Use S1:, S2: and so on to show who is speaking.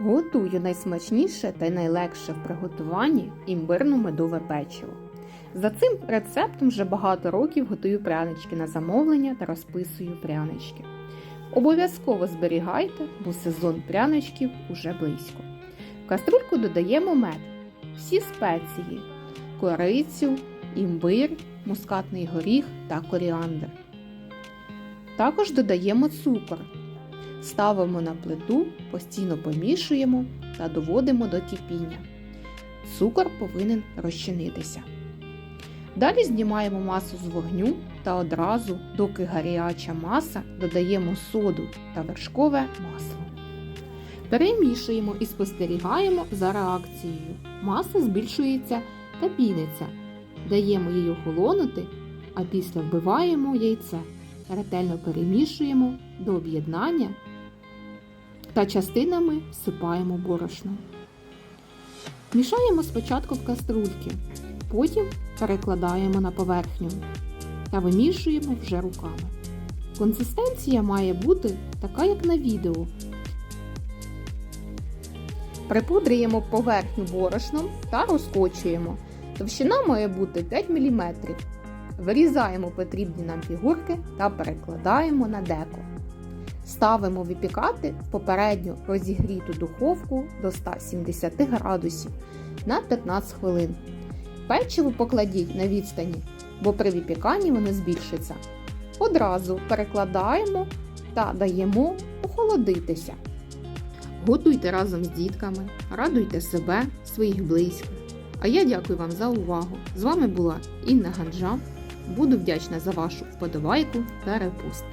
S1: Готую найсмачніше та найлегше в приготуванні імбирно-медове печиво. За цим рецептом вже багато років готую прянички на замовлення та розписую прянички. Обов'язково зберігайте, бо сезон пряничків уже близько. В каструльку додаємо мед, всі спеції, корицю, імбир, мускатний горіх та коріандр. Також додаємо цукор. Ставимо на плиту, постійно помішуємо та доводимо до кипіння. Цукор повинен розчинитися. Далі знімаємо масу з вогню та одразу, доки гаряча маса, додаємо соду та вершкове масло. Перемішуємо і спостерігаємо за реакцією. Маса збільшується та піниться. Даємо їй охолонути, а після вбиваємо яйце. Ретельно перемішуємо до об'єднання та частинами всипаємо борошно. Мішаємо спочатку в каструльки, потім перекладаємо на поверхню та вимішуємо вже руками. Консистенція має бути така, як на відео. Припудрюємо поверхню борошном та розкочуємо. Товщина має бути 5 мм. Вирізаємо потрібні нам фігурки та перекладаємо на деко. Ставимо випікати в попередньо розігріту духовку до 170 градусів на 15 хвилин. Печиво покладіть на відстані, бо при випіканні воно збільшиться. Одразу перекладаємо та даємо охолодитися. Готуйте разом з дітками, радуйте себе, своїх близьких. А я дякую вам за увагу. З вами була Інна Ганджа. Буду вдячна за вашу вподобайку та репост.